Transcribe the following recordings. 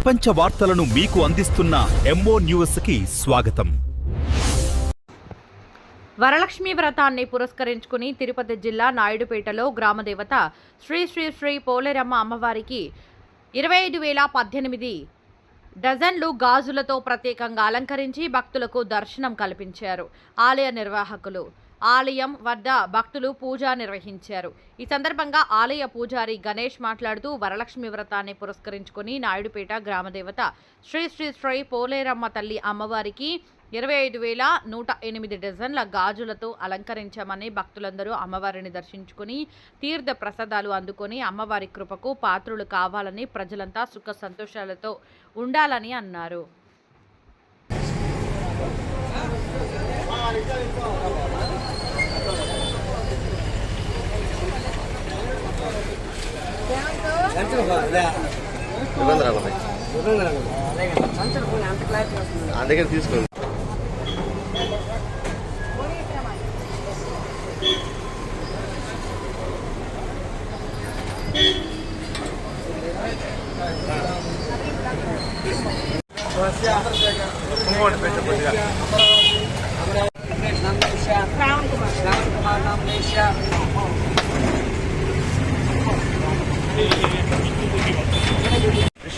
ప్రపంచ వార్తలను మీకు అందిస్తున్న ఎంఓ న్యూస్కి స్వాగతం. వరలక్ష్మి వ్రతాన్ని పురస్కరించుకుని తిరుపతి జిల్లా నాయుడుపేటలో గ్రామదేవత శ్రీ శ్రీ శ్రీ పోలేరమ్మ అమ్మవారికి ఇరవై ఐదు వేల పద్దెనిమిది డజన్లు గాజులతో ప్రత్యేకంగా అలంకరించి భక్తులకు దర్శనం కల్పించారు. ఆలయ నిర్వాహకులు ఆలయం వద్ద భక్తులు పూజ నిర్వహించారు. ఈ సందర్భంగా ఆలయ పూజారి గణేష్ మాట్లాడుతూ వరలక్ష్మి వ్రతాన్ని పురస్కరించుకుని నాయుడుపేట గ్రామదేవత శ్రీ శ్రీ శ్రీ పోలేరమ్మ తల్లి అమ్మవారికి ఇరవై ఐదు వేల నూట ఎనిమిది డజన్ల గాజులతో అలంకరించామని భక్తులందరూ అమ్మవారిని దర్శించుకుని తీర్థ ప్రసాదాలు అందుకొని అమ్మవారి కృపకు పాత్రులు కావాలని ప్రజలంతా సుఖ సంతోషాలతో ఉండాలని అన్నారు. ఇబ్బంది రాకుండా అందుకని తీసుకోండి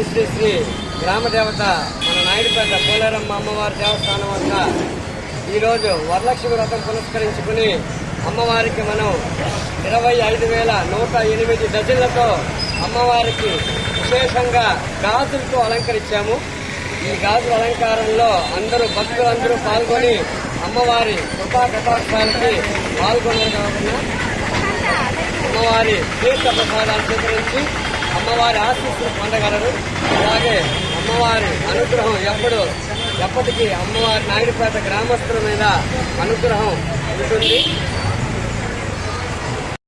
శ్రీ శ్రీ శ్రీ గ్రామ దేవత మన నాయుడుపేట పోలేరమ్మ అమ్మవారి దేవస్థానం వద్ద ఈరోజు వరలక్ష్మి వ్రతం పురస్కరించుకుని అమ్మవారికి మనం ఇరవై ఐదు వేల నూట ఎనిమిది డజన్లతో అమ్మవారికి విశేషంగా గాజులతో అలంకరించాము. ఈ గాజుల అలంకారంలో అందరూ భక్తులందరూ పాల్గొని అమ్మవారి కృపా కటాక్షాలకి పాల్గొన్నారు కావున అమ్మవారి తీర్థ ప్రసాదాలు స్వీకరించి అమ్మవారి ఆశీస్సులు పొందగలరు. అలాగే అమ్మవారి అనుగ్రహం ఎప్పుడు ఎప్పటికీ అమ్మవారి నాయుడుపేట గ్రామస్తుల మీద అనుగ్రహం ఉంటుంది.